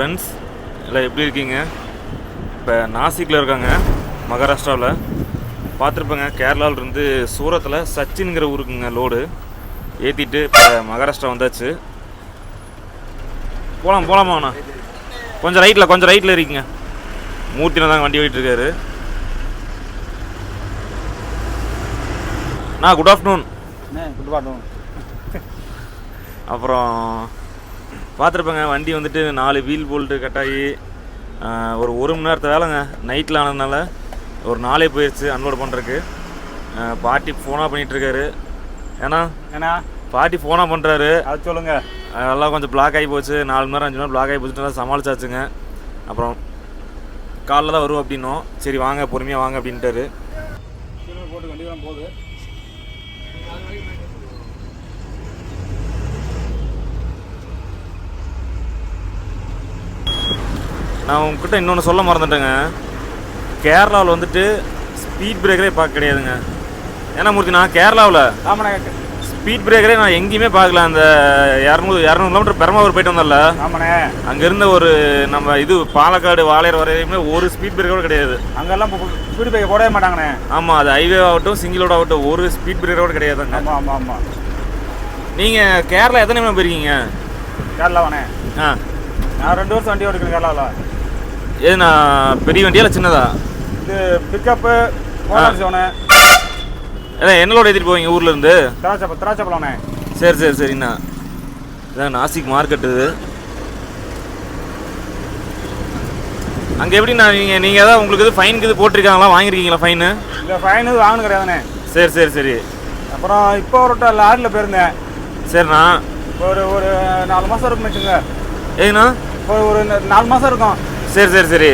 Friends எல்லாம் எப்படி இருக்கீங்க? இப்போ நாசிக்கில் இருக்காங்க மகாராஷ்டிராவில். பார்த்துருப்பேங்க கேரளாவிலேருந்து சூரத்தில் சச்சின்ங்கிற ஊருக்குங்க லோடு ஏற்றிட்டு இப்போ மகாராஷ்டிரா வந்தாச்சு. போகலாம் போகலாமாண்ணா கொஞ்சம் ரைட்டில் கொஞ்சம் ரைட்டில் இருக்கீங்க. மூர்த்தினா தாங்க வண்டி ஓட்டிட்டு இருக்காரு. அண்ணா குட் ஆஃப்டர்நூன் குட் மார்னிங் அப்புறம் பார்த்துருப்பேங்க வண்டி வந்துட்டு நாலு வீல் போல்ட்டு கட்டாயி ஆஹ், ஒரு ஒரு மணி நேரத்து வேலைங்க. நைட்டில் ஆனதுனால ஒரு நாளே போயிடுச்சு அன்லோட் பண்ணுறக்கு பாட்டி ஃபோனாக பண்ணிகிட்ருக்காரு ஏன்னா ஏன்னா பாட்டி ஃபோனாக பண்ணுறாரு அது சொல்லுங்க. அதெல்லாம் கொஞ்சம் பிளாக் ஆகி போச்சு. நாலு மணி நேரம் அஞ்சு மணி நேரம் பிளாக் ஆகி போச்சுட்டு சமாளிச்சாச்சுங்க. அப்புறம் காலைல தான் வரும் அப்படின்னோம். சரி வாங்க பொறுமையாக வாங்க அப்படின்ட்டாரு. போட்டு வண்டிலாம் போகுது. நான் உங்ககிட்ட இன்னொன்று சொல்ல மறந்துட்டேங்க. கேரளாவில் வந்துட்டு ஸ்பீட் பிரேக்கரே பார்க்க கிடையாதுங்க. ஏன்னா மூர்த்தி நான் கேரளாவில் ஆமாண்ணே ஸ்பீட் பிரேக்கரே நான் எங்கேயுமே பார்க்கல. அந்த இரநூறு இரநூறு கிலோமீட்டர் பெரமாவூர் போயிட்டு வந்தோம்ல ஆமாண்ணே. அங்கே இருந்த ஒரு நம்ம இது பாலக்காடு வாளையர் வரையுமே ஒரு ஸ்பீட் பிரேக்கர் கிடையாது. அங்கெல்லாம் ஸ்பீடு பைக் போடவே மாட்டாங்கண்ணே. ஆமாம் அது ஹைவே ஆகட்டும் சிங்கிள் ரோட் ஆகட்டும் ஒரு ஸ்பீட் பிரேக்கர் கூட கிடையாதுங்க. ஆமாம் ஆமாம் ஆமாம் நீங்கள் கேரளா எத்தனை மணி போயிருக்கீங்க? கேரளாவாண்ணே. ஆ. நான் ரெண்டு வருஷம் வண்டி ஓடிக்கிறேன் கேரளாவில். எது நான் பெரிய வண்டியா இல்லை சின்னதா? இது பிக்கப்பு சோனு அதான் என்னோட ஏற்றிட்டு போவீங்க ஊர்லேருந்து திராட்சை திராட்சை பழம்ண்ணே சரி சரி சரிண்ணா இதான் நாசிக் மார்க்கெட் இது. அங்கே எப்படிண்ணா நீங்கள் நீங்கள் ஏதாவது உங்களுக்கு இது ஃபைனுக்கு இது போட்டிருக்காங்களா? வாங்கியிருக்கீங்களா ஃபைனு இந்த ஃபைன் வாங்கணும் கிடையாதுண்ணே. சரி சரி சரி. அப்புறம் இப்போ ஒரு லாரியில் போயிருந்தேன். சரிண்ணா. ஒரு ஒரு நாலு மாதம் இருக்குன்னு வச்சுங்க ஏங்கண்ணா ஒரு ஒரு நாலு மாதம் இருக்கும். சரி சரி சரி.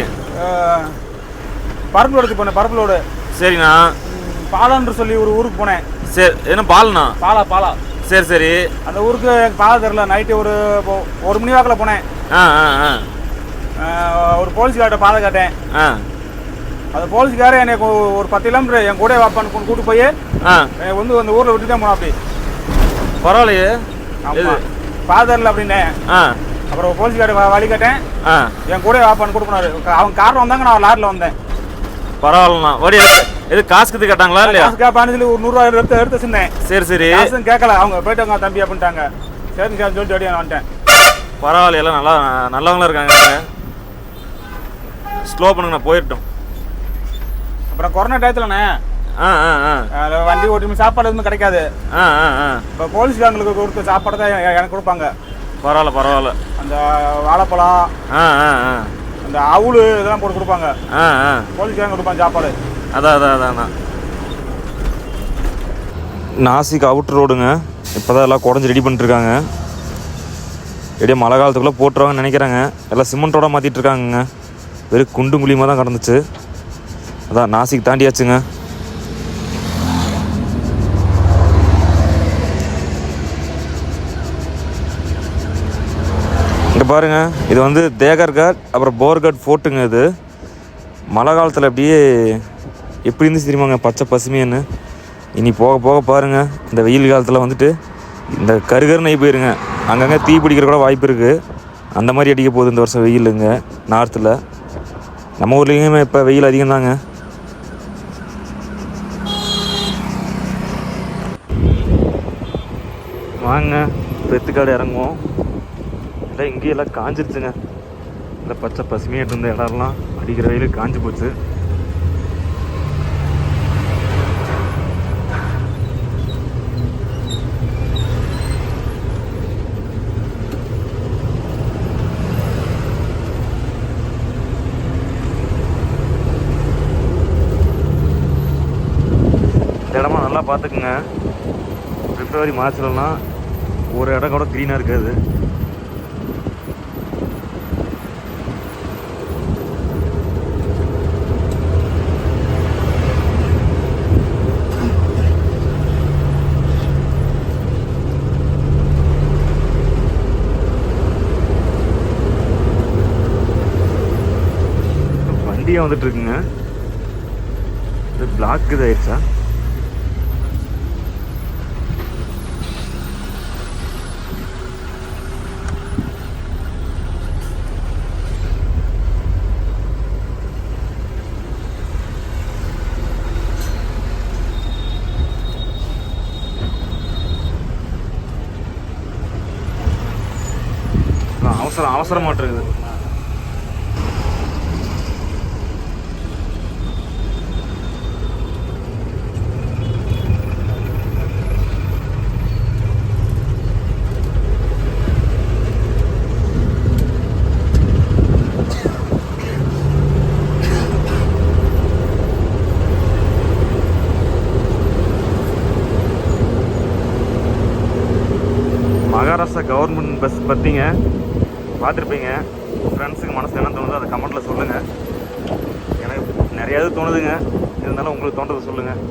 பருப்பு லோடுக்கு போனேன் பருப்பு லோடு சரிண்ணா. பாலான்று சொல்லி ஒரு ஊருக்கு போனேன். சரி என்ன பால்ண்ணா? பாலா பாலா. சரி சரி. அந்த ஊருக்கு எனக்கு பாலம் தெரில நைட்டு ஒரு ஒரு மணி வாக்கில் போனேன். ஆ ஆ ஆ. ஒரு போலீஸ்கார்ட்ட பாதை கேட்டேன். ஆ. அந்த போலீஸ்காரர் எனக்கு ஒரு பத்து கிலோமீட்டர் என் கூட வாப்பான்னு கூட்டு போய் வந்து அந்த ஊரில் விட்டு தான் போனோம் அப்படி. பரவாயில்லையே. பாதரில் அப்படின்னேன். ஆ. அப்புறம் போலீஸ்கார்ட்ட வழி கேட்டேன். ஆ. என் கூட வாப்பான்னு கூட்டு போனாரு அவங்க காரில் வந்தாங்க நான் லாரியில் வந்தேன். பரவாயில்லண்ணா. வடி எது காசுக்கு கேட்டாங்களா இல்லையா? கேட்பான்னு சொல்லி ஒரு நூறுரூவா எடுத்து எடுத்து வச்சிருந்தேன். சரி சரி. காசும் கேட்கல அவங்க போயிட்டாங்க தம்பி அப்படின்ட்டாங்க. சரின்னு கேட்டு சொல்லிட்டு நான் வந்துட்டேன். பரவாயில்ல எல்லாம் நல்லா நல்லவங்களா இருக்காங்க ஸ்லோ பண்ணுங்க நான் போயிட்டோம் அப்புறம் கொரோனா டயத்துலண்ணே வண்டி ஓட்டி சாப்பாடு எதுவும் கிடைக்காது. இப்போ போலீஸ்காரங்களுக்கு கொடுத்த சாப்பாடு தான் எனக்கு கொடுப்பாங்க. பரவாயில்ல பரவாயில்ல. அந்த வாழைப்பழம் ஆ ஆ ஆ. அந்த அவுளு இதெல்லாம் போட்டு கொடுப்பாங்க. ஆ ஆ. போலீஸ்காரங்க கொடுப்பாங்க சாப்பாடு. அதான் அதான் அதான் அதான் நாசிக் அவுட் ரோடுங்க. இப்போ தான் எல்லாம் குடஞ்சி ரெடி பண்ணிட்டுருக்காங்க. எப்படியே மழை காலத்துக்குள்ளே போட்டுருவாங்கன்னு நினைக்கிறாங்க. எல்லாம் சிமெண்ட்டோட மாற்றிட்டு இருக்காங்கங்க. வெறும் குண்டும் குழியுமாக தான் கடந்துச்சு. அதான் நாசிக் தாண்டியாச்சுங்க. இங்கே பாருங்கள் இது வந்து தேகர்கட் அப்புறம் போர்கட் ஃபோர்ட்டுங்க இது. மழை காலத்தில் அப்படியே எப்படி இருந்துச்சு தெரியுமாங்க? பச்சை பசுமையான்னு இனி போக போக பாருங்கள் இந்த வெயில் காலத்தில் வந்துட்டு இந்த கருகருன்னு ஆகி போயிருங்க. அங்கங்கே தீ பிடிக்கிற கூட வாய்ப்பு இருக்குது அந்த மாதிரி அடிக்க போகுது இந்த வருஷம் வெயிலுங்க நார்த்தில். நம்ம ஊர்லேயுமே இப்போ வெயில் அதிகம் தாங்க வாங்க பெத்துக்காடு இறங்குவோம். எல்லாம் இங்கேயும் எல்லாம் காஞ்சிருச்சுங்க. இந்த பச்சை பசுமையாக இருந்த இடம்லாம் அடிக்கிற வெயில் காஞ்சி போச்சு. இந்த இடமா நல்லா பார்த்துக்குங்க. பிப்ரவரி மார்ச்லலாம் ஒரு இடம் கூட க்ரீனாக இருக்காது. வண்டியும் வந்துட்டு இருக்குங்க இது பிளாக் இதாயிடுச்சா? அவசரம் அவசரமாட்டிருக்குது. கவர்மெண்ட் பஸ் பற்றிங்க பார்த்துருப்பீங்க. ஃப்ரெண்ட்ஸுக்கு மனசில் என்ன தோணுதோ அதை கமெண்ட்டில் சொல்லுங்கள் எனக்கு நிறையாவது தோணுதுங்க. இருந்தாலும் உங்களுக்கு தோன்றதை சொல்லுங்கள்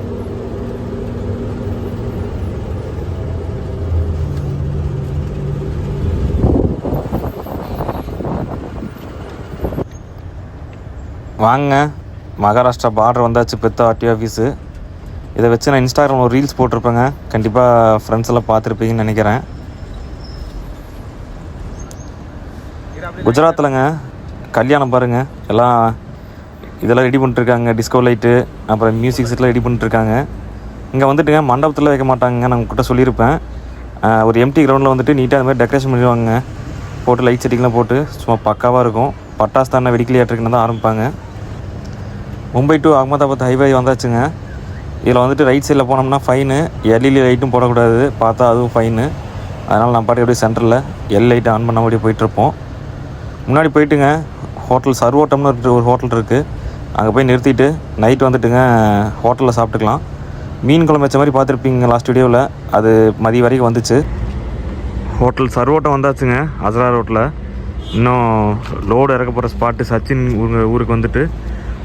வாங்க. மகாராஷ்டிரா பார்டர் வந்தாச்சு பெத்த ஆர்டி ஆஃபீஸு இதை வச்சு நான் இன்ஸ்டாகிராம் ஒரு ரீல்ஸ் போட்டிருப்பேங்க. கண்டிப்பாக ஃப்ரெண்ட்ஸ் எல்லாம் பார்த்துருப்பீங்கன்னு நினைக்கிறேன். குஜராத்தில்ங்க கல்யாணம் பாருங்க. எல்லாம் இதெல்லாம் ரெடி பண்ணிட்டுருக்காங்க டிஸ்கோ லைட்டு அப்புறம் மியூசிக் செட்லாம் ரெடி பண்ணிட்டுருக்காங்க. இங்கே வந்துட்டுங்க மண்டபத்தில் வைக்க மாட்டாங்க நான் உங்ககிட்ட சொல்லியிருப்பேன். ஒரு எம்டி கிரவுண்டில் வந்துட்டு நீட்டாக அது மாதிரி டெக்கரேஷன் பண்ணிடுவாங்க போட்டு லைட் செட்டிங்லாம் போட்டு சும்மா பக்காவாக இருக்கும். பட்டாசு தானே வெடிக்கலையாட்டிருக்குன்னு தான் ஆரம்பிப்பாங்க. மும்பை டு அகமதாபாத் ஹைவே வந்தாச்சுங்க. இதில் வந்துட்டு ரைட் சைடில் போனோம்னா ஃபைனு எல்இடி லைட்டும் போடக்கூடாது. பார்த்தா அதுவும் ஃபைனு அதனால் நான் பாட்டு அப்படியே சென்டரில் எல் லைட்டை ஆன் பண்ண அப்படியே போயிட்டுருப்போம். முன்னாடி போயிட்டுங்க ஹோட்டல் சர்வோட்டம்னு ஒரு ஹோட்டல் இருக்குது அங்கே போய் நிறுத்திட்டு நைட் வந்துட்டுங்க ஹோட்டலில் சாப்பிட்டுக்கலாம். மீன் குழம்பு வச்ச மாதிரி பார்த்துருப்பீங்க லாஸ்ட் வீடியோவில் அது மதிய வரைக்கும் வந்துச்சு. ஹோட்டல் சர்வோட்டம் வந்தாச்சுங்க அசரா ரோட்டில் இன்னும் லோடு இறக்க போகிற ஸ்பாட்டு சச்சின் ஊருக்கு வந்துட்டு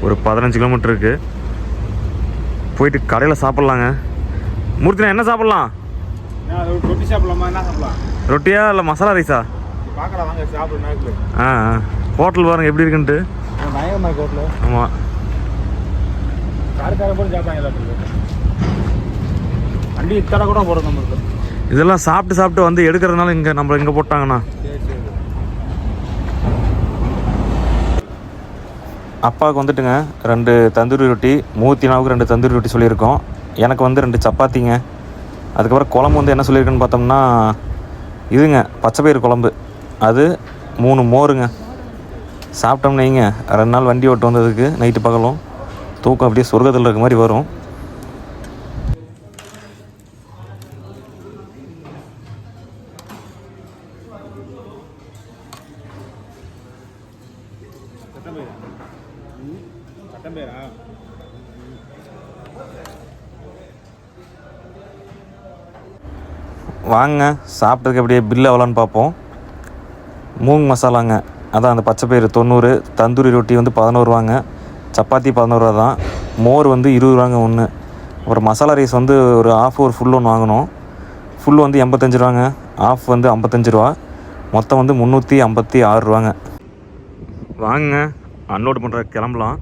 ஒரு பதினஞ்சு கிலோமீட்டர் இருக்குது போயிட்டு கடையில் சாப்பிட்லாங்க. மூர்த்தினா என்ன சாப்பிட்லாம்? ரொட்டி சாப்பிடலாமா? என்ன சாப்பிடலாம்? ரொட்டியா இல்லை மசாலா ரைஸா பார்க்கலாம் வாங்க சாப்பிடு நாக்கில் ஆ. ஹோட்டல் பாருங்க எப்படி இருக்குன்ட்டு. பயங்கரமாக கோட்டில் ஆமாம் காரக்கார போட்டு சாப்பிட்டாங்க வண்டி இத்தனை கூட போகிறோம் நம்மளுக்கு. இதெல்லாம் சாப்பிட்டு சாப்பிட்டு வந்து எடுக்கிறதுனால இங்கே நம்ம இங்கே போட்டாங்கண்ணா. அப்பாவுக்கு வந்துட்டுங்க ரெண்டு தந்தூரி ரொட்டி மூத்தினாவுக்கு ரெண்டு தந்தூரி ரொட்டி சொல்லியிருக்கோம். எனக்கு வந்து ரெண்டு சப்பாத்திங்க. அதுக்கப்புறம் குழம்பு வந்து என்ன சொல்லியிருக்குன்னு பார்த்தோம்னா இதுங்க பச்சைப்பயிறு குழம்பு. அது மூணு மோருங்க. சாப்பிட்டோம்னு வைங்க. ரெண்டு நாள் வண்டி ஓட்டு வந்ததுக்கு நைட்டு பகலும். தூக்கம் அப்படியே சொர்க்கத்தில் இருக்க மாதிரி வரும். வாங்க சாப்பிட்டதுக்கு அப்படியே பில் எவ்வளோன்னு பார்ப்போம். மூங் மசாலாங்க. அதான் அந்த பச்சை பயிறு தொண்ணூறு தந்தூரி ரொட்டி வந்து பதினோரு ரூபாங்க சப்பாத்தி பதினோருவா தான். மோர் வந்து இருபது ரூபாங்க ஒன்று அப்புறம் மசாலா ரைஸ் வந்து ஒரு ஆஃப் ஒரு ஃபுல் ஒன்று வாங்கினோம் ஃபுல் வந்து எண்பத்தஞ்சு ரூபாங்க. ஆஃப் வந்து ஐம்பத்தஞ்சு ரூபா. மொத்தம் வந்து முந்நூற்றி ஐம்பத்தி ஆறு ரூபாங்க. வாங்க அன்லோட் பண்ணுற கிளம்பலாம்.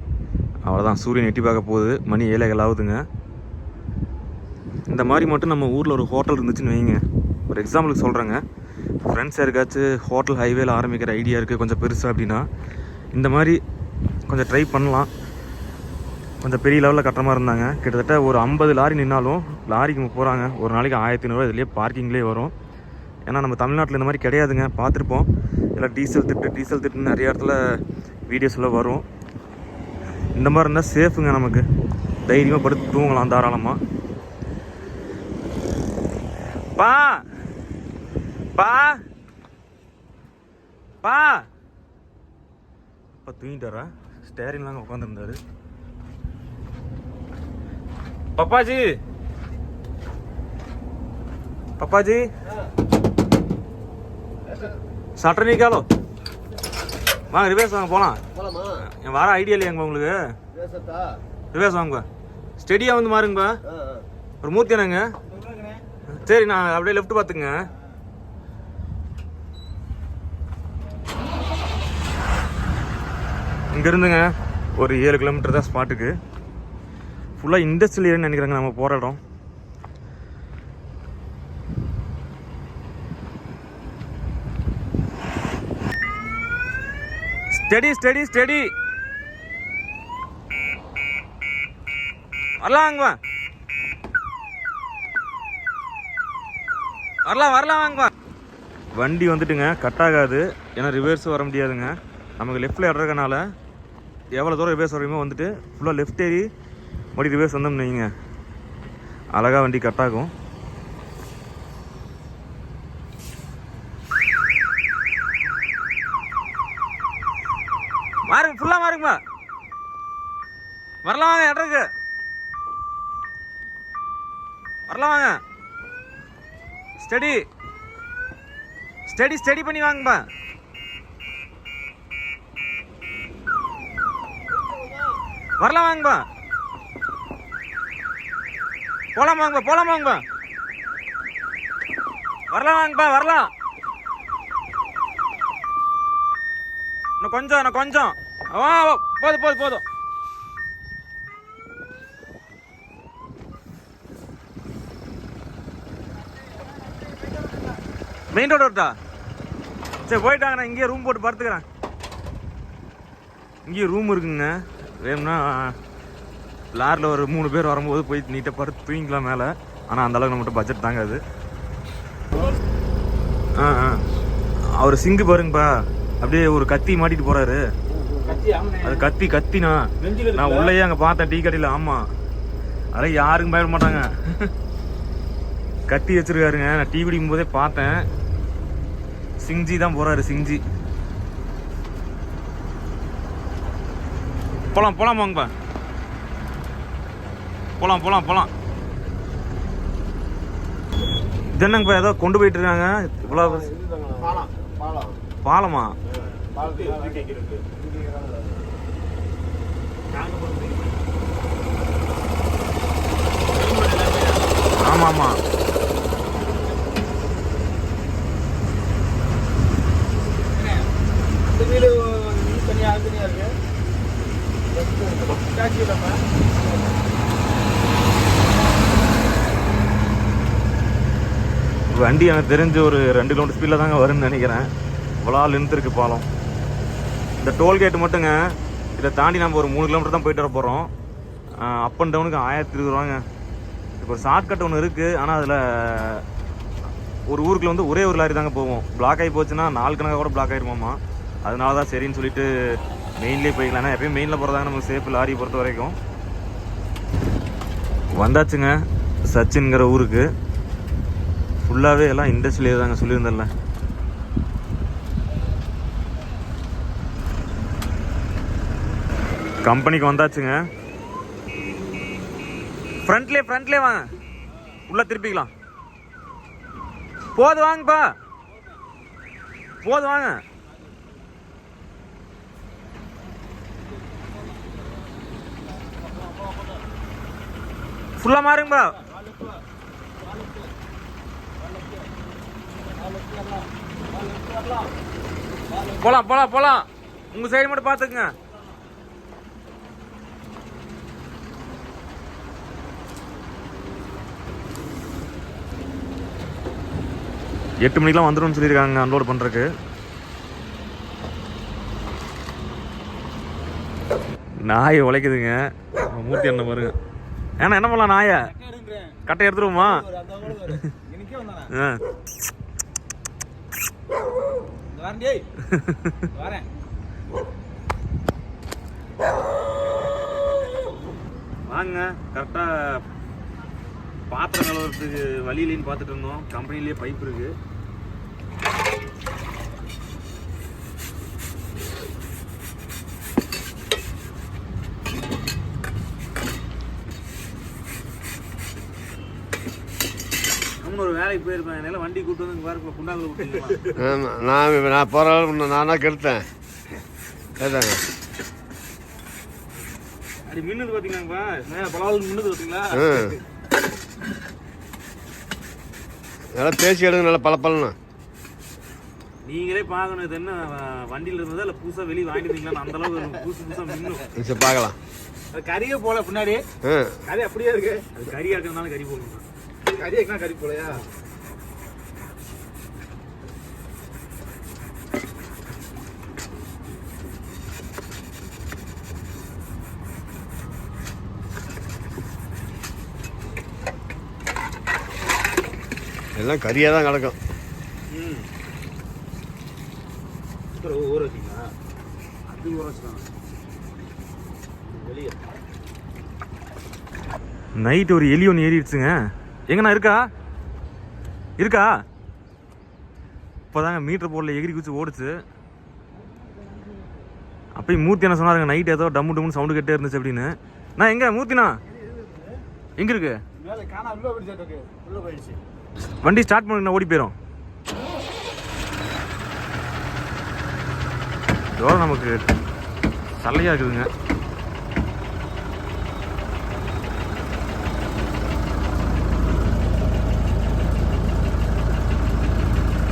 அவ்வளோதான் சூரியன் எட்டி பார்க்க போகுது. மணி ஏழைகள் ஆகுதுங்க. இந்த மாதிரி மட்டும் நம்ம ஊரில் ஒரு ஹோட்டல் இருந்துச்சுன்னு வைங்க. ஒரு எக்ஸாம்பிளுக்கு சொல்கிறேங்க ஃப்ரெண்ட்ஸ் யாருக்காச்சும் ஹோட்டல் ஹைவேல ஆரம்பிக்கிற ஐடியா இருக்குது கொஞ்சம் பெருசாக அப்படின்னா இந்த மாதிரி கொஞ்சம் ட்ரை பண்ணலாம். கொஞ்சம் பெரிய லெவலில் கட்டுற மாதிரி இருந்தாங்க. கிட்டத்தட்ட ஒரு ஐம்பது லாரி நின்னாலும் லாரிக்கு போகிறாங்க ஒரு நாளைக்கு ஆயிரத்தி ஐநூறுரூவா இதுலேயே பார்க்கிங்லேயே வரும். ஏன்னா நம்ம தமிழ்நாட்டில் இந்த மாதிரி கிடையாதுங்க. பார்த்துருப்போம். எல்லாம் டீசல் திட்டு டீசல் திட்டுன்னு நிறைய இடத்துல வீடியோஸில் வரும். இந்த மாதிரி இருந்தால் சேஃபுங்க நமக்கு. தைரியமாக படுத்து தூங்கலாம் தாராளமாக பா! பா. பா. அப்பா தூங்கிட்டாரா? ஸ்டேரிங்லாம் உட்காந்துருந்தாரு பப்பாஜி. பப்பாஜி. சட்டர் நீக்காலோ. வாங்க ரிவேஸ் வாங்க போகலாம் போலாமா? என் வர ஐடியா இல்லையாங்க உங்களுக்கு? ரிவேஸ் வாங்க ஸ்டெடியாக வந்து மாறுங்க. ஒரு மூர்த்தி என்னங்க? சரி நான் அப்படியே லெஃப்ட் பார்த்துங்க இங்கேருந்துங்க ஒரு ஏழு கிலோமீட்டர் தான் ஸ்பாட்டுக்கு ஃபுல்லாக இண்டஸ்ட்ரியல் ஏரியான்னு நினைக்கிறாங்க நம்ம போகிற இடம். ஸ்டெடி ஸ்டடி ஸ்டடி வரலாம் வாங்க வரலாம் வரலாம் வாங்க வண்டி வந்துட்டுங்க கட் ஆகாது. ஏன்னா ரிவர்ஸ் வர முடியாதுங்க. நமக்கு லெஃப்ட்டில் இடறதுனால எவ்வளோ தூரம் ரிவர்ஸ் வரையுமோ வந்துட்டு ஃபுல்லாக லெஃப்ட் ஏறி மறுபடியும் ரிவர்ஸ் வந்தோம்னு வைங்க அழகாக வண்டி கட்டாகும் மாறுங்க ஃபுல்லாக மாறுங்கம்மா. வரலாம் வாங்க இடருக்கு வரலாம் வாங்க. ஸ்டடி ஸ்டடி ஸ்டடி பண்ணி வாங்கப்பா வரலாம் வாங்கப்பா போலாம் வாங்கப்பா போலாம் வாங்கப்பா வரலாம் வாங்கப்பா வரலாம். இன்னும் கொஞ்சம் இன்னும் கொஞ்சம். ஆ போதும் போதும் போதும். மெயின் ரோடு வருதா? சரி போயிட்டாங்கண்ணா. இங்கேயே ரூம் போட்டு படுத்துக்கிறேன். இங்கேயே ரூம் இருக்குங்க. வேணும்னா லாரில் ஒரு மூணு பேர் வரும்போது போய் நீட்டாக படுத்து தூங்கிக்கலாம் மேலே? ஆனால் அந்த அளவுக்கு நம்மகிட்ட பட்ஜெட் தாங்காது ஆ ஆ. அவர் சிங்கு பாருங்கப்பா. அப்படியே ஒரு கத்தி மாட்டிட்டு போகிறாரு அது கத்தி கத்தினா. நான் உள்ளேயே அங்கே பார்த்தேன் டீ கடையில். ஆமாம் அதெல்லாம் யாருக்கும் பயப்பட மாட்டாங்க. கத்தி வச்சிருக்காருங்க. நான் டீ குடிக்கும் போதே பார்த்தேன். சிங்ஜி தான் போகிறாரு சிங்ஜி. போலாம் போலாம் வாங்கப்பா போலாம் போலாம் போலாம். இது என்னங்கப்பா ஏதோ கொண்டு போயிட்டு இருக்காங்க. இவ்வளோ பாலம் பாலம். பாலமா? பாலத்துக்கு ஆமா ஆமா. இந்த வீடு தனியாக தனியாக இருக்கு? டாக்ஸி வண்டி எனக்கு தெரிஞ்சு ஒரு ரெண்டு கிலோமீட்டர் ஸ்பீடில் தாங்க வரும்னு நினைக்கிறேன். இவ்வளோ நின்றுருக்கு பாலம் இந்த டோல்கேட் மட்டுங்க இதை தாண்டி நம்ம ஒரு மூணு கிலோமீட்டர் தான் போயிட்டு வர போகிறோம் அப் அண்ட் டவுனுக்கு ஆயிரத்தி இருபது ரூபாங்க. இப்போ ஒரு ஷார்ட்கட் ஒன்று இருக்குது ஆனால் அதில் ஒரு ஊருக்குள்ள வந்து ஒரே ஒரு லாரி தாங்க போவோம். பிளாக் ஆகி போச்சுன்னா நாலு கணக்காக கூட பிளாக் ஆயிருமாமா அதனால தான் சரின்னு சொல்லிட்டு மெயின்லேயே போய்க்கலாம் எப்பயும் மெயினில் போகிறதாங்க நமக்கு சேஃப் லாரி பொறுத்த வரைக்கும். வந்தாச்சுங்க சச்சின்ங்கிற ஊருக்கு. ஃபுல்லாகவே எல்லாம் இண்டஸ்ட்ரியிலே தாங்க சொல்லியிருந்தேன்ல. கம்பெனிக்கு வந்தாச்சுங்க. ஃப்ரண்ட்லே ஃப்ரண்ட்லே வாங்க. உள்ள திருப்பிக்கலாம். போது வாங்கப்பா போது வாங்க. ஃபுல்லாக மாறுங்கப்பா போலாம் போலாம் போலாம் உங்க சைடு மட்டும் பாத்துக்குங்க எட்டு மணிக்கெல்லாம் வந்துடும் சொல்லியிருக்காங்க அன்லோட் பண்றதுக்கு. நாய் உழைக்குதுங்க. நம்ம மூர்த்தி என்ன பாருங்க. ஏன்னா என்ன பண்ணலாம் நாயை கட்டை எடுத்துருவோமா? வாங்க கரெக்டாக பாத்திரம் கழுவுறதுக்கு வழி இல்லைன்னு பார்த்துட்டு இருந்தோம். கம்பெனிலேயே பைப் இருக்கு அவனு ஒரு வேலைக்கு போயிருப்பேன். என்னால வண்டி கூட்டு வந்து பாரு குண்டாவில் விட்டுருக்கலாம் நான் நான் போகிற அளவுக்கு நானா கெடுத்தேன். கேட்டாங்க. அப்படி மின்னுது பார்த்தீங்களாப்பா மேலே பலாவில் மின்னுது பார்த்தீங்களா நல்லா பேசி எடுங்க நல்லா பளபளன்னு. நீங்களே பார்க்கணும் இது என்ன வண்டியில இருந்ததா இல்லை புதுசாக வெளியே வாங்கிட்டு இருந்தீங்களா அந்த அளவுக்கு புதுசு புதுசாக மின்னும் சரி பார்க்கலாம். அது கறியே போல பின்னாடி. கறி அப்படியே இருக்கு. அது கறியாக இருக்கிறதுனால கறி போடணும். கறி கறி போலையா? எல்லாம் கறியாக தான் கிடக்கும் ஊற வச்சிங்களா? அது ஊற வச்சுக்கலாம் வெளியே. நைட் ஒரு எலி ஒன்று ஏறிடுச்சுங்க. எங்கண்ணா இருக்கா? இருக்கா? இப்போதாங்க மீட்டர் போர்டில் எகிரி குச்சி ஓடுச்சு. அப்பயும் மூர்த்தி என்ன சொன்னாருங்க நைட் ஏதோ டம்மு டம்முன்னு சவுண்டு கேட்டே இருந்துச்சு அப்படின்னு. நான் எங்க மூர்த்தினா எங்க இருக்கு? வண்டி ஸ்டார்ட் பண்ணுங்க ஓடி போயிடும் எவ்வளோ நமக்கு தலையாக இருக்குதுங்க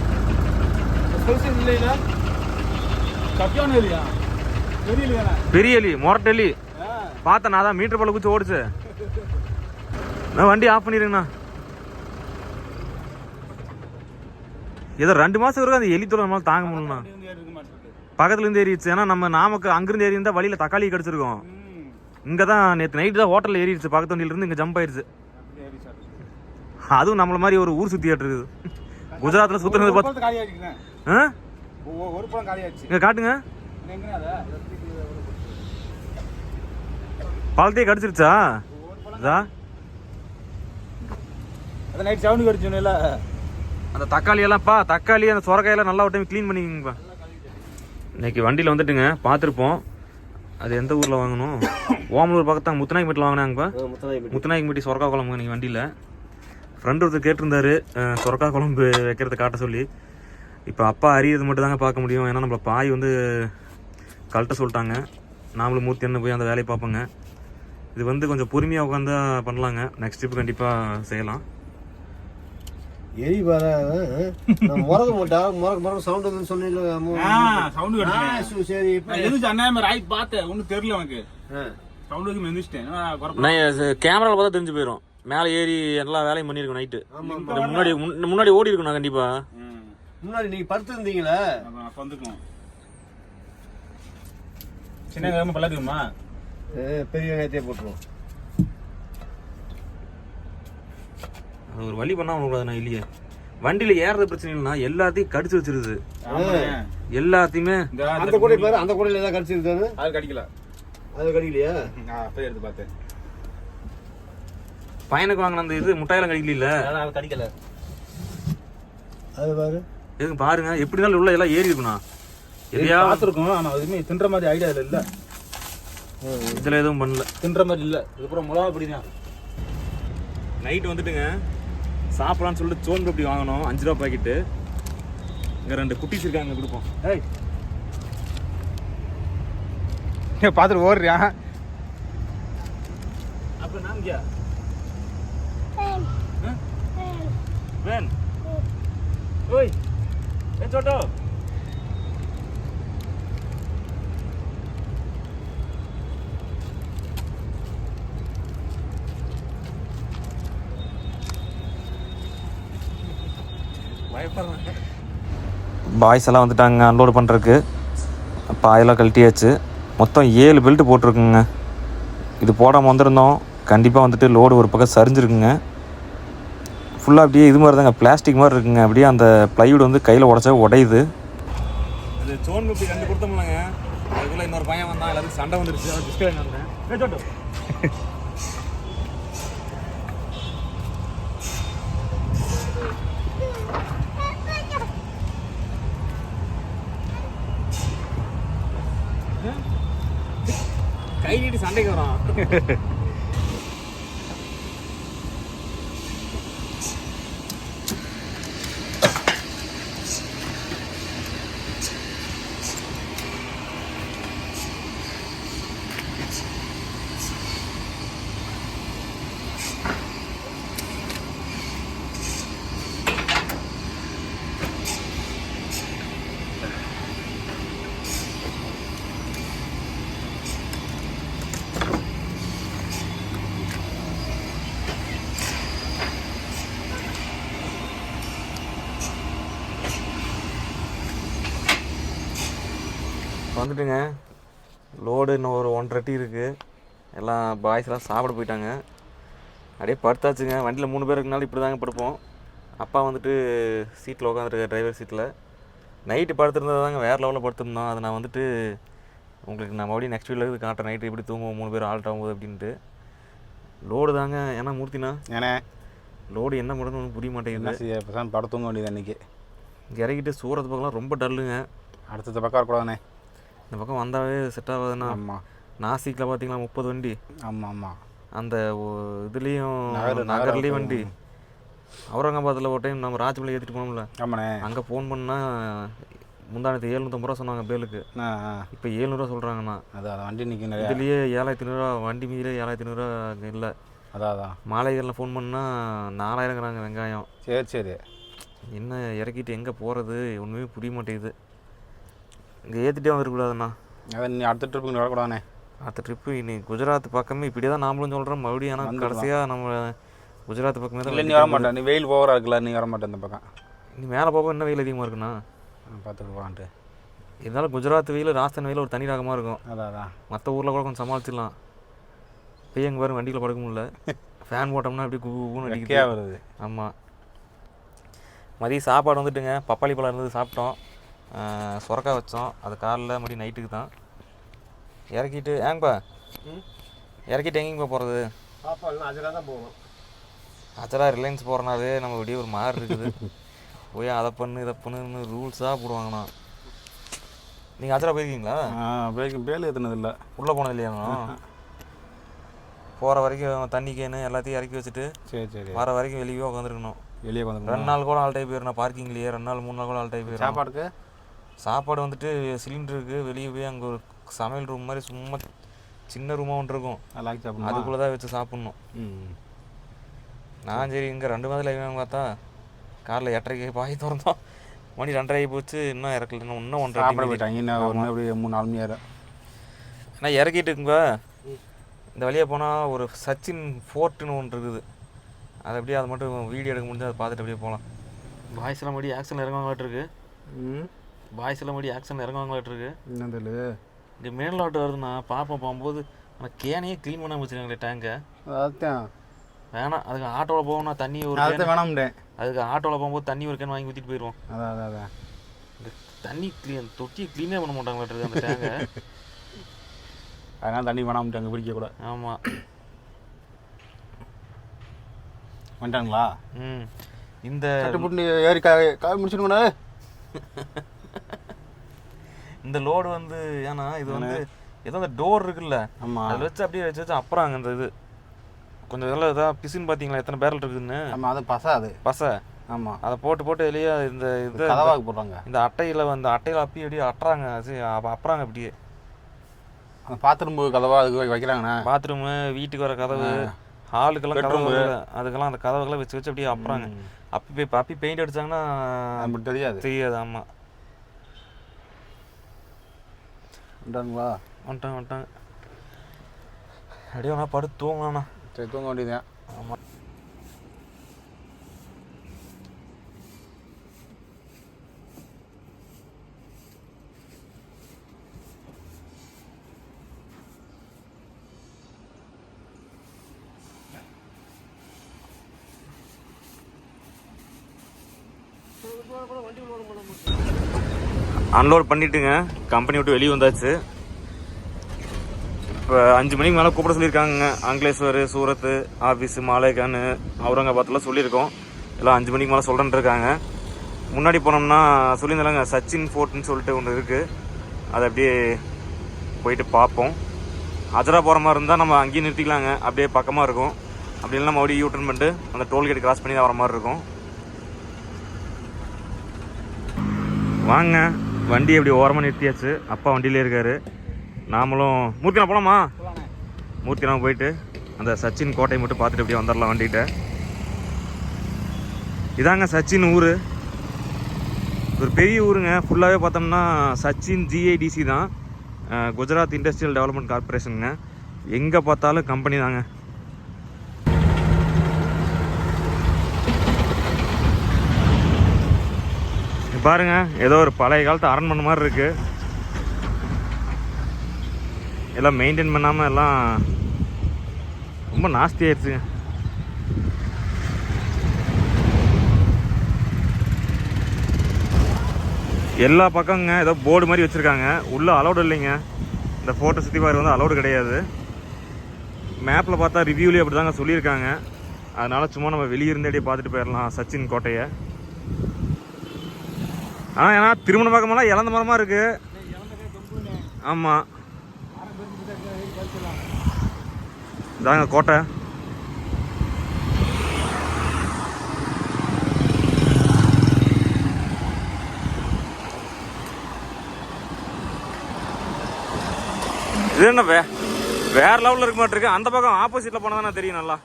பெருசு இல்லையா சத்தியான இல்லையா தெரியலையா பெரிய எலி மொரட்டு எலி பார்த்தேன் நான் தான் மீட்டர் போல குச்சி ஓடுச்சு. நான் வண்டி ஆஃப் பண்ணிடுங்கண்ணா ஏதோ ரெண்டு மாசம் வரைக்கும் அந்த எலி தொலை நம்மளால தாங்க முடியலண்ணா. இருக்க மாட்டேங்குது பக்கத்துல இருந்து ஏறிடுச்சு ஏன்னா நம்ம நாமக்கு அங்கிருந்து ஏறி இருந்தா வழியில தக்காளி கிடைச்சிருக்கோம். இங்க தான் நேற்று நைட்டு தான் ஹோட்டல்ல ஏறிடுச்சு. பக்கத்து வண்டியில இருந்து இங்க ஜம்ப் ஆயிடுச்சு. அதுவும் நம்மள மாதிரி ஒரு ஊர் சுத்தியாட்டு இருக்குது குஜராத்ல சுத்துறது ஒரு பார்த்து ஆ? ஒரு பழம் காலியாச்சு. இங்க காட்டுங்க. பழத்தையே கடிச்சிருச்சா? இதா? நைட் சவுண்டு கடிச்சோன்னு அந்த தக்காளி எல்லாம்ப்பா தக்காளி அந்த சொரக்காயெல்லாம் நல்லா ஒரு டைம் க்ளீன் பண்ணிக்கங்கப்பா இன்னைக்கு வண்டியில் வந்துட்டுங்க பார்த்துருப்போம். அது எந்த ஊரில் வாங்கணும்? ஓமலூர் பக்கத்தான் முத்துநாய்க்கு வாங்கினாங்கப்பா முத்துநாய்க்கு சொரக்கா குழம்பு இன்னைக்கு வண்டியில். ஃப்ரெண்ட் ஒருத்தர் கேட்டிருந்தாரு சொரக்கா குழம்பு வைக்கிறத காட்ட சொல்லி. இப்போ அப்பா அறியறது மட்டும் தாங்க பார்க்க முடியும். ஏன்னா நம்மள பாய் வந்து கழட்ட சொல்லிட்டாங்க. நாமளும் மூர்த்தி என்ன போய் அந்த வேலையை பார்ப்போங்க. இது வந்து கொஞ்சம் பொறுமையாக உட்காந்து பண்ணலாங்க. நெக்ஸ்ட் ட்ரிப் கண்டிப்பாக செய்யலாம். எரி வர முறக மாட்டா முறக முறக சவுண்ட் வந்து சொன்னீங்க சரி இப்ப. எதுவும் அண்ணாம ராய்ட் பார்த்தேன். ஒன்றும் தெரியல எனக்கு சவுண்டு மெந்திச்சிட்டேன் நான் கேமராவில் பார்த்தா தெரிஞ்சு போயிடும் மேலே ஏறி எல்லா வேலையும் பண்ணியிருக்கோம் நைட்டு முன்னாடி முன்ன- முன்னாடி ஓடி இருக்கணும் கண்டிப்பா. முன்னாடி நீங்க படுத்து இருந்தீங்களா சின்ன கிழமை பழக்குமா பெரிய வெங்காயத்தையே போட்டுருவோம். அது ஒரு வழி பண்ணா கூடாது நான் இல்லையே. வண்டியில ஏறது பிரச்சனை இல்லைன்னா எல்லாத்தையும் கடிச்சு வச்சிருது. எல்லாத்தையுமே அந்த கூடை பாரு அந்த கூடையில ஏதாவது கடிச்சிருக்கான்னு அது கடிக்கல. அது கடிக்கலையா? போய் எடுத்து பார்த்தேன். பையனுக்கு வாங்கின அந்த இது முட்டாயெல்லாம் கடிக்கல அதான் அது கடிக்கல. அது பாரு. எதுக்கு பாருங்க எப்படினாலும் உள்ள எல்லாம் ஏறி இருக்குண்ணா. எதையா பார்த்துருக்கோம் ஆனா எதுவுமே தின்ற மாதிரி ஐடியா இல்ல இல்ல. இதுல எதுவும் பண்ணல. தின்ற மாதிரி இல்ல. இதுக்கப்புறம் மிளகா பொடி தான். நைட் வந்துட்டுங்க. சாப்பிடலாம்னு சொல்லிட்டு சோன் பப்படி வாங்கணும். அஞ்சு ரூபா பாக்கெட்டு இங்க ரெண்டு குட்டிஸ் இருக்காங்க கொடுப்போம். ஏய். பார்த்துட்டு ஓடுறியா? அப்ப नाम দেন ওই এ ছোট பாய்ஸ் எல்லாம் வந்துட்டாங்க அன்லோடு பண்ணுறதுக்கு பாயெல்லாம் கழட்டியாச்சு. மொத்தம் ஏழு பெல்ட் போட்டிருக்குங்க. இது போடாமல் வந்திருந்தோம். கண்டிப்பாக வந்துட்டு லோடு ஒரு பக்கம் சரிஞ்சிருக்குங்க. ஃபுல்லாக அப்படியே இது மாதிரி தாங்க பிளாஸ்டிக் மாதிரி இருக்குங்க. அப்படியே அந்த ப்ளைவுட் வந்து கையில் உடச்சா உடையுது. அது சோன் இப்படி ரெண்டு கொடுத்தோம்லங்க. அதுக்குள்ளே இன்னொரு பையன் வந்தான் எல்லாத்துக்கும் சண்டை வந்துருச்சு. அவர் டிஸ்பிளே வந்தேன் கை நீட்டி சண்டைக்கு வரான். வந்துட்டுங்க. லோடு இன்னும் ஒரு ஒன்றரை டீ இருக்குது எல்லாம் பாய்ஸ் எல்லாம் சாப்பிட போயிட்டாங்க. அப்படியே படுத்தாச்சுங்க. வண்டியில் மூணு பேர் இருக்கனால இப்படி தாங்க படுப்போம். அப்பா வந்துட்டு சீட்டில் உட்காந்துருக்க டிரைவர் சீட்டில் நைட்டு படுத்திருந்தது தாங்க வேறு லெவலில் படுத்திருந்தோம். அதை நான் வந்துட்டு உங்களுக்கு நான் மறுபடியும் நெக்ஸ்ட் வீடியோவில் காட்டுறேன். நைட்டு எப்படி தூங்குவோம் மூணு பேர் ஆல்ட் ஆகும்போது அப்படின்ட்டு. லோடு தாங்க. ஏன்னா மூர்த்தினா? ஏண்ணே லோடு என்ன பண்ணுறதுன்னு ஒன்றும் புரிய மாட்டேங்குது. படம் தூங்க வேண்டியது அன்றைக்கி இறக்கிட்டு சூரத்து பக்கம்லாம் ரொம்ப டல்லுங்க அடுத்த பக்கம் வரக்கூடாதுண்ணே. இந்த பக்கம் வந்தாவே செட் ஆகாதுண்ணா. ஆமாம் நாசிக்கில் பார்த்தீங்களா முப்பது வண்டி? ஆமாம். ஆமாம் அந்த இதுலேயும் நகரு, நகரு நகர்லேயும் வண்டி. அவுரங்காபாத்தில் ஒரு டைம் நம்ம ராஜ்மலை ஏற்றிட்டு போனோம்ல. ஆமாண்ணே. அங்கே ஃபோன் பண்ணால் முந்தானத்து எழுநூற்றம்பது ரூபா சொன்னாங்க பேலுக்கு. இப்போ ஏழ்நூறுவா சொல்கிறாங்கண்ணா அதான் வண்டி நிற்கும் நிறையா. இதுலேயே ஏழாயிரத்தி ஐநூறுரூவா வண்டி மீதிலே ஏழாயிரத்தி ஐநூறுரூவா அங்கே இல்லை. அதான் அதான். மாலைகளில் ஃபோன் பண்ணால் நாலாயிரங்கிறாங்க வெங்காயம். சரி சரி. என்ன இறக்கிட்டு எங்கே போகிறது ஒன்றுமே புரிய மாட்டேங்குது. இங்கே ஏற்றிட்டே வந்துருக்கூடாதுண்ணா அதான் நீ அடுத்த ட்ரிப்புக்கு வரக்கூடாதுண்ணே. அடுத்த ட்ரிப்பு இனி குஜராத் பக்கமே இப்படி தான் நாமளும் சொல்கிறோம் மறுபடியும் ஆனால். கடைசியாக நம்ம குஜராத் பக்கமே இல்லை தான் நீ வர மாட்டேன் நீ வெயில் ஓவராக இருக்குல்ல நீ வர மாட்டேன் இந்த பக்கம். நீ மேலே போக இன்னும் வெயில் அதிகமாக இருக்குண்ணா? பார்த்துட்டு போகலான்ட்டு இருந்தாலும் குஜராத் வெயில் ராஜஸ்தான் வெயில் ஒரு தனி ரகமாக இருக்கும். அதான் அதான் மற்ற ஊரில் கூட கொஞ்சம் சமாளிச்சிடலாம். இப்போ எங்கள் பாருங்க வண்டியில் படுக்க முடியல. ஃபேன் போட்டோம்னா அப்படி குன்னு வெக்கையாக வருது. ஆமாம் மதியம் சாப்பாடு வந்துட்டுங்க. பப்பாளி பழம் இருந்தது சாப்பிட்டோம். ஆஹ் சுரக்காய் வச்சோம். அது காலைல மறுபடியும் நைட்டுக்கு தான். இறக்கிட்டு ஏங்கப்பா? இறக்கிட்டு எங்கேங்கப்பா போகிறது பாப்பா இல்லை அதில் தான் போகணும் அச்சரா ரிலையன்ஸ் போகிறனாவே நம்ம வெளியே ஒரு மாதிரி இருக்குது. போய் அதை பண்ணு இதை பண்ணுன்னு ரூல்ஸாக போடுவாங்கண்ணா. நீங்கள் அச்சரா போயிருக்கீங்களா? பேக்கு பேல் ஏற்றுனது இல்லை உள்ளே போனது இல்லையாண்ணா போகிற வரைக்கும் தண்ணி கேனு எல்லாத்தையும் இறக்கி வச்சுட்டு சரி சரி. வர வரைக்கும் வெளியே உட்காந்துருக்கணும் வெளியே வந்து ரெண்டு நாள் கூட ஆல்டாகி போயிடணும் பார்க்கிங்லேயே ரெண்டு நாள் மூணு நாள் கூட ஆல்டாகி போயிடணும் சாப்பாடுக்கு? சாப்பாடு வந்துட்டு சிலிண்டருக்கு வெளியே போய் அங்கே ஒரு சமையல் ரூம் மாதிரி சும்மா சின்ன ரூமாக ஒன்று இருக்கும். அதுக்குள்ளே தான் வச்சு சாப்பிட்ணும். ம். நான் சரி இங்கே ரெண்டு மாதத்தில் ஆகிவாங்க பார்த்தா காரில் எட்டரைக்கு பாய் திறந்தோம் மணி ரெண்டரை ஆகி போச்சு இன்னும் இறக்கல இன்னும் இன்னும் ஒன்றரை சாப்பிட போயிட்டாங்க. இன்னும் ஒரு நாள் அப்படியே மூணு நாலு மணி நேரம் ஆனால் இறக்கிட்டுங்க இந்த வழியாக போனால் ஒரு சச்சின் ஃபோர்ட்டுன்னு ஒன்று இருக்குது. அது அப்படியே அது மட்டும் வீடியோ எடுக்க முடிஞ்சு அதை பார்த்துட்டு அப்படியே போகலாம் பாய்ஸ் எல்லாம் மறுபடியும் ஆக்ஷன் இருக்கு. ம். பாய்ஸ் எல்லாம் மறுபடியும் ஆக்ஷன் இறங்குவாங்களாட்டு இருக்கு என்ன தெரியல இங்கே மேலாட்டு வருதுண்ணா பாப்பா போகும்போது ஆனால் கேனையே க்ளீன் பண்ணாமல் வச்சுருக்காங்களே டேங்கை அதுதான் வேணாம் அதுக்கு ஆட்டோவில் போகணும்னா தண்ணி ஒரு வேணாம்டேன் அதுக்கு ஆட்டோவில் போகும்போது தண்ணி ஒரு கேன் வாங்கி ஊற்றிட்டு போயிடுவோம் அதான் அதான் அதான். இந்த தண்ணி க்ளீன் தொட்டியை க்ளீனே பண்ண மாட்டாங்களாட்டு இருக்கு அந்த டேங்கை அதனால தண்ணி வேணாம்ட்டு அங்கே பிடிக்க கூட. ஆமாம் வந்துட்டாங்களா? ம். இந்த ஏறி காய காய முடிச்சுடுங்கண்ணே இந்த லோடு வந்து ஏன்னா இது வந்து ஏதோ அந்த டோர் இருக்குல்ல அதில் வச்சு அப்படியே வச்சு வச்சு அப்புறாங்க இந்த இது. கொஞ்சம் இதெல்லாம் இதாக பிசின்னு பார்த்தீங்களா எத்தனை பேரல் இருக்குதுன்னு? ஆமாம் அது பசா அது. பசை. ஆமாம் அதை போட்டு போட்டு வெளியே இந்த இது கதவாக்கு போடுறாங்க. இந்த அட்டையில் வந்து அட்டையில் அப்பி அப்படியே அட்டுறாங்க அது அப்ப அப்புறாங்க அப்படியே. அந்த பாத்ரூம் கதவா அதுக்கு வைக்கிறாங்கண்ணே? பாத்ரூமு வீட்டுக்கு வர கதவு ஹாலுக்கெல்லாம் கதவு அதுக்கெல்லாம் அந்த கதவுகளை வச்சு வச்சு அப்படியே அப்புறாங்க. அப்பி அப்பி பெயிண்ட் அடிச்சாங்கன்னா நமக்கு தெரியாது. தெரியாது ஆமாம் வந்துட்டாங்களா வந்துட்டாங்க வந்துட்டாங்க அப்படியே வேணா படுத்து தூங்கலாம்ண்ணா சரி தூங்க வேண்டியதுதான். ஆமாம் அன்லோட் பண்ணிட்டுங்க. கம்பெனி விட்டு வெளியே வந்தாச்சு. இப்போ அஞ்சு மணிக்கு மேலே கூப்பிட சொல்லியிருக்காங்க ஆங்கிலேஸ்வர் சூரத் ஆஃபீஸு மாலேகான் அவுரங்காபாத்லாம் சொல்லியிருக்கோம். எல்லாம் அஞ்சு மணிக்கு மேலே சொல்கிறேன்னு இருக்காங்க முன்னாடி போனோம்னா சொல்லியிருந்தாங்க சச்சின் ஃபோர்ட்னு சொல்லிட்டு ஒன்று இருக்குது அதை அப்படியே போயிட்டு பார்ப்போம். அஜரா போகிற மாதிரி இருந்தால் நம்ம அங்கேயும் நிறுத்திக்கலாங்க. அப்படியே பக்கமாக இருக்கும். அப்படி இல்லைன்னா மறுபடியும் யூ டர்ன் பண்ணிட்டு அந்த டோல்கேட் கிராஸ் பண்ணி தான் வர மாதிரி இருக்கும். வாங்க. வண்டி எப்படி ஓரமாக நிறுத்தியாச்சு. அப்பா வண்டியிலே இருக்காரு. நாமளும் மூர்த்தினா போலாமா? மூர்த்தினா போயிட்டு அந்த சச்சின் கோட்டை மட்டும் பார்த்துட்டு அப்படியே வந்துடலாம் வண்டிகிட்ட. இதாங்க சச்சின் ஊர். ஒரு பெரிய ஊருங்க. ஃபுல்லாகவே பார்த்தோம்னா சச்சின் ஜிஐடிசி தான். குஜராத் இண்டஸ்ட்ரியல் டெவலப்மெண்ட் கார்பரேஷனுங்க எங்கே பார்த்தாலும் கம்பெனி தாங்க. பாருங்க ஏதோ ஒரு பழைய காலத்து அரண்மனை மாதிரி இருக்கு. எல்லாம் மெயின்டைன் பண்ணாமல் எல்லாம் ரொம்ப நாஸ்தி ஆயிடுச்சுங்க. எல்லா பக்கங்க ஏதோ போர்டு மாதிரி வச்சுருக்காங்க. உள்ளே அலௌடு இல்லைங்க. இந்த ஃபோட்டோ சுற்றி பாரு வந்து அலௌடு கிடையாது. மேப்பில் பார்த்தா ரிவ்யூலேயே அப்படி தாங்க சொல்லியிருக்காங்க. அதனால் சும்மா நம்ம வெளியே இருந்தே பார்த்துட்டு போயிடலாம் சச்சின் கோட்டையை. ஆனால் ஏன்னா திருமண பக்கமெல்லாம் இழந்த மரமாக இருக்குது ஆமாம் இதாங்க கோட்டை. இது என்ன வே வேற லெவலில் இருக்க மாட்டிருக்கு. அந்த பக்கம் ஆப்போசிட்டில் போனால் தானே தெரியும் நல்லா.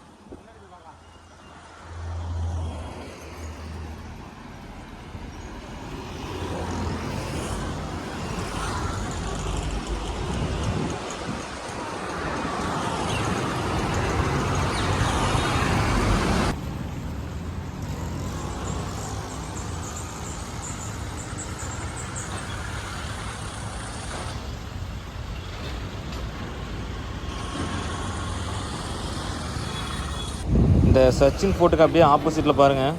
இந்த சச்சின் ஃபோர்ட்டுக்கு அப்படியே ஆப்போசிட்டில் பாருங்கள்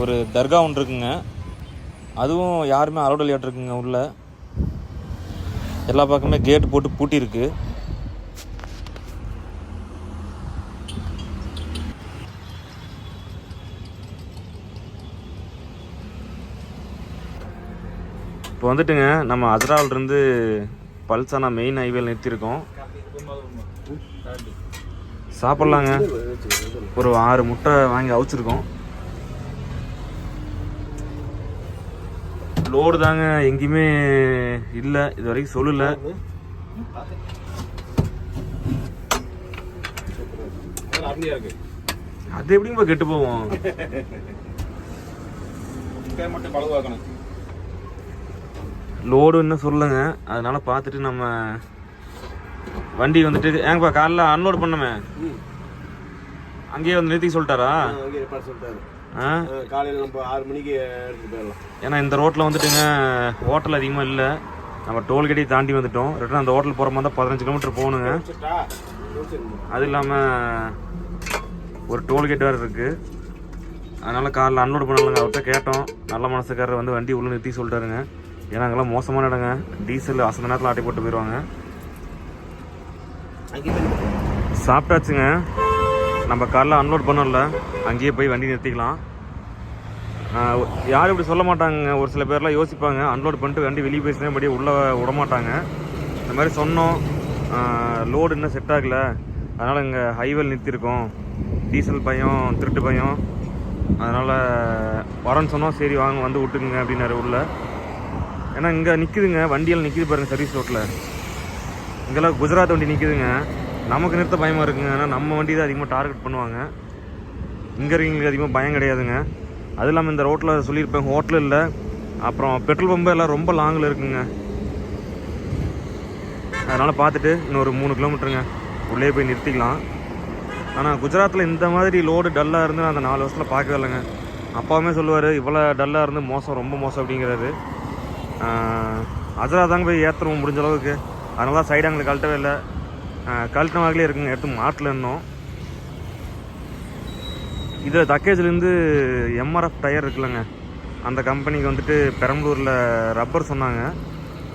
ஒரு தர்கா ஒன்று இருக்குங்க. அதுவும் யாருமே அலோட் இல்லையாட்ருக்குங்க உள்ளே. எல்லா பக்கமே கேட் போட்டு பூட்டியிருக்கு. இப்போ வந்துட்டுங்க நம்ம அஜராவிலிருந்து பல்சானா மெயின் ஹைவேல நிறுத்தியிருக்கோம். சாப்பிட்லாங்க. ஒரு ஆறு முட்டை வாங்கி அவிச்சிருக்கோம். லோடு தாங்க எங்கேயுமே இல்லை. இது வரைக்கும் சொல்லல. அது எப்படிங்க கெட்டு போவோம் லோடு இன்னும் சொல்லுங்க அதனால பார்த்துட்டு நம்ம வண்டி வந்துட்டு ஏங்கப்பா காலைல அன்லோட் பண்ணமே. அங்கேயே வந்து நிறுத்தி சொல்லிட்டாரா? காலையில் நம்ம ஆறு மணிக்கு போயிடலாம். ஏன்னா இந்த ரோட்டில் வந்துட்டுங்க ஹோட்டல் அதிகமாக இல்லை. நம்ம டோல்கேட்டை தாண்டி வந்துட்டோம். ரிட்டன் அந்த ஹோட்டல் போகிற மாதிரி தான் பதினஞ்சு கிலோமீட்டர் போகணுங்க. அது இல்லாமல் ஒரு டோல்கேட் வேறு இருக்குது அதனால் காரில் அன்லோட் பண்ணலங்க. அவர்கிட்ட கேட்டோம். நல்ல மனசுக்காரர் வந்து வண்டி உள்ள நிறுத்தி சொல்லிட்டாருங்க. ஏன்னா அங்கெல்லாம் மோசமான இடங்க. டீசல் அசந்த நேரத்தில் ஆட்டி போட்டு போயிடுவாங்க சாப்பிட்டாச்சுங்க. நம்ம காரில் அன்லோட் பண்ணோம்ல அங்கேயே போய் வண்டி நிறுத்திக்கலாம். யாரும் இப்படி சொல்ல மாட்டாங்க ஒரு சில பேர்லாம் யோசிப்பாங்க. அன்லோட் பண்ணிட்டு வண்டி வெளியே பேசினே படியே உள்ளே விட மாட்டாங்க. இந்த மாதிரி சொன்னோம். லோடு இன்னும் செட் ஆகலை. அதனால் இங்கே ஹைவேல் நிறுத்தியிருக்கோம் டீசல் பயம் திருட்டு பயம். அதனால் வரேன்னு சொன்னோம். சரி வாங்க வந்து விட்டுக்குங்க அப்படின்னாரு உள்ள ஏன்னா இங்கே நிற்குதுங்க வண்டியெல்லாம் நிற்கிது பாருங்கள் சர்வீஸ் ரோட்டில் இங்கெல்லாம் குஜராத் வண்டி நிற்குதுங்க நமக்கு நிறுத்த பயமாக இருக்குங்க. ஏன்னா நம்ம வண்டி தான் அதிகமாக டார்கெட் பண்ணுவாங்க. இங்கே இருக்கீங்களுக்கு அதிகமாக பயம் கிடையாதுங்க. அது இல்லாமல் இந்த ரோட்டில் சொல்லியிருப்பேன் ஹோட்டல் இல்லை. அப்புறம் பெட்ரோல் பம்பு எல்லாம் ரொம்ப லாங்கில் இருக்குங்க. அதனால் பார்த்துட்டு இன்னொரு மூணு கிலோமீட்டருங்க உள்ளே போய் நிறுத்திக்கலாம். ஆனால் குஜராத்தில் இந்த மாதிரி லோடு டல்லாக இருந்து நான் அந்த நாலு வருஷத்தில் பார்க்கவே இல்லைங்க. அப்பாவுமே சொல்லுவார் இவ்வளோ டல்லாக இருந்து மோசம் ரொம்ப மோசம் அப்படிங்கிறாரு. அதில் தாங்க போய் ஏற்றுறோம் முடிஞ்ச அளவுக்கு. அதனால தான் சைடு அங்கே கழட்டவே இல்லை. கழட்டின வகையிலே இருக்குங்க. எடுத்து மாட்டில் இருந்தோம். இதில் தக்கேஜ்லேருந்து எம்ஆர்எஃப் டயர் இருக்குல்லங்க. அந்த கம்பெனிக்கு வந்துட்டு பெரம்பலூரில் ரப்பர் சொன்னாங்க.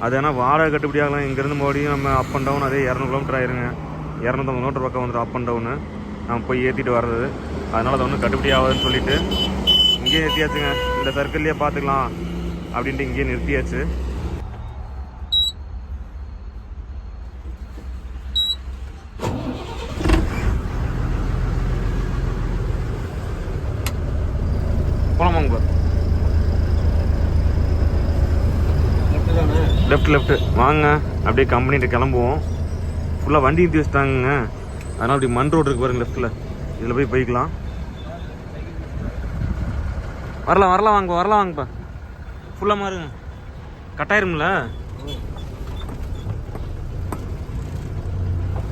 அது ஏன்னா வாடகை கட்டுப்படி ஆகலாம் இங்கேருந்து மறுபடியும் நம்ம அப் அண்ட் டவுன் அதே இரநூறு கிலோமீட்டர் ஆயிருங்க. இரநூத்தம்பது கிலோமீட்டர் பக்கம் வந்துடும் அப் அண்ட் டவுனு நம்ம போய் ஏற்றிட்டு வர்றது. அதனால் அது ஒன்றும் கட்டுப்படி ஆகாதுன்னு சொல்லிட்டு இங்கேயே நிறுத்தியாச்சுங்க. இந்த சர்க்கிள்லேயே பார்த்துக்கலாம் அப்படின்ட்டு இங்கேயே நிறுத்தியாச்சு போலாமாங்க லெஃப்ட் தானே லெஃப்ட் லெஃப்ட்டு வாங்க அப்படியே கம்பெனிகிட்ட கிளம்புவோம். ஃபுல்லாக வண்டி நிறுத்தி வச்சிட்டாங்க அதனால் அப்படி மண் ரோடு இருக்கு பாருங்க லெஃப்ட்டில் இதில் போய் போய்க்கலாம். வரலாம் வரலாம் வாங்க வரலாம் வாங்கப்பா. ஃபுல்லாக மாறுங்க. கட்டாயிரும்ல?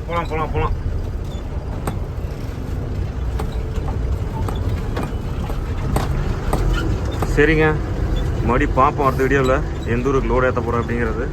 போகலாம் போகலாம் போகலாம் சரிங்க. மறுபடியும் பார்ப்போம் அடுத்த வீடியோவில் எந்த ஊருக்கு லோடு ஏற்ற போகிறோம் அப்படிங்கிறது